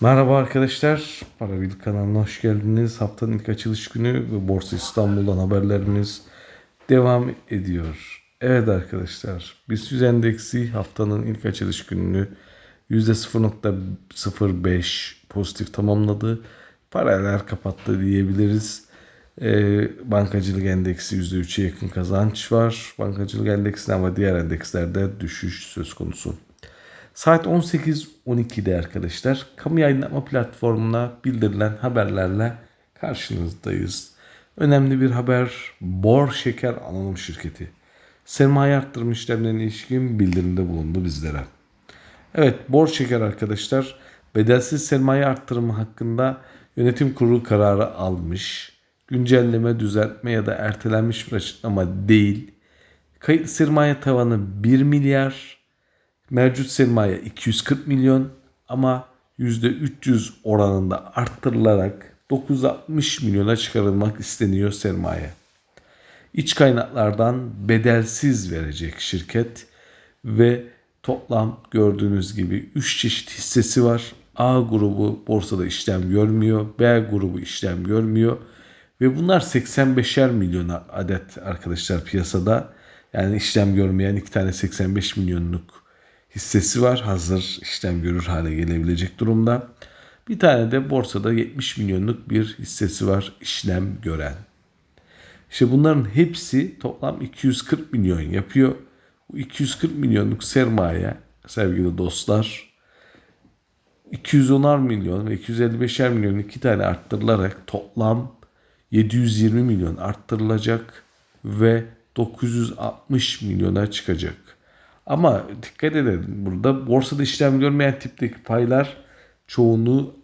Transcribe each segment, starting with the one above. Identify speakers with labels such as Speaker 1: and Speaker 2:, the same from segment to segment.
Speaker 1: Merhaba arkadaşlar, Parabil kanalına hoş geldiniz. Haftanın ilk açılış günü ve Borsa İstanbul'dan haberlerimiz devam ediyor. Evet arkadaşlar, BIST endeksi haftanın ilk açılış gününü %0.05 pozitif tamamladı. Paralel kapattı diyebiliriz. Ee, bankacılık endeksi %3'e yakın kazanç var. Bankacılık endeksinde ama diğer endekslerde düşüş söz konusu. Saat 18.12'de arkadaşlar kamu yayınlama platformuna bildirilen haberlerle karşınızdayız. Önemli bir haber Bor Şeker Anonim Şirketi. Sermaye arttırma işlemlerine ilişkin bildirimde bulundu bizlere. Evet Bor Şeker arkadaşlar bedelsiz sermaye arttırımı hakkında yönetim kurulu kararı almış. Güncelleme, düzeltme ya da ertelenmiş bir açıklama değil. Kayıtlı sermaye tavanı 1 milyar, Mevcut sermaye 240 milyon ama %300 oranında arttırılarak 960 milyona çıkarılmak isteniyor sermaye. İç kaynaklardan bedelsiz verecek şirket ve toplam gördüğünüz gibi 3 çeşit hissesi var. A grubu borsada işlem görmüyor, B grubu işlem görmüyor ve bunlar 85'er milyon adet arkadaşlar piyasada. Yani işlem görmeyen iki tane 85 milyonluk hissesi var. Hazır işlem görür hale gelebilecek durumda. Bir tane de borsada 70 milyonluk bir hissesi var işlem gören. İşte bunların hepsi toplam 240 milyon yapıyor. Bu 240 milyonluk sermaye sevgili dostlar 210'ar milyon ve 255'er milyon iki tane arttırılarak toplam 720 milyon arttırılacak ve 960 milyona çıkacak. Ama dikkat edelim burada borsada işlem görmeyen tipteki paylar çoğunluğu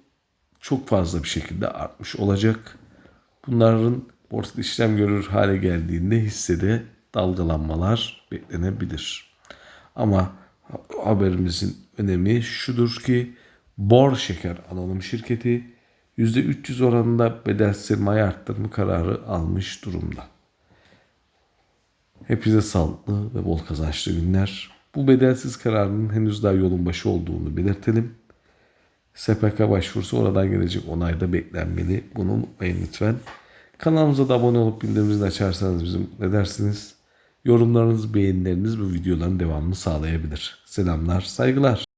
Speaker 1: çok fazla bir şekilde artmış olacak. Bunların borsada işlem görür hale geldiğinde hissede dalgalanmalar beklenebilir. Ama haberimizin önemi şudur ki Bor Şeker Anonim Şirketi %300 oranında bedel sermaye arttırma kararı almış durumda. Hepinize sağlıklı ve bol kazançlı günler. Bu bedelsiz kararın henüz daha yolun başı olduğunu belirtelim. SPK başvurusu oradan gelecek onayda beklenmeli. Bunu unutmayın lütfen. Kanalımıza da abone olup bildirimimizi açarsanız bizim ne dersiniz? Yorumlarınız, beğenileriniz bu videoların devamını sağlayabilir. Selamlar, saygılar.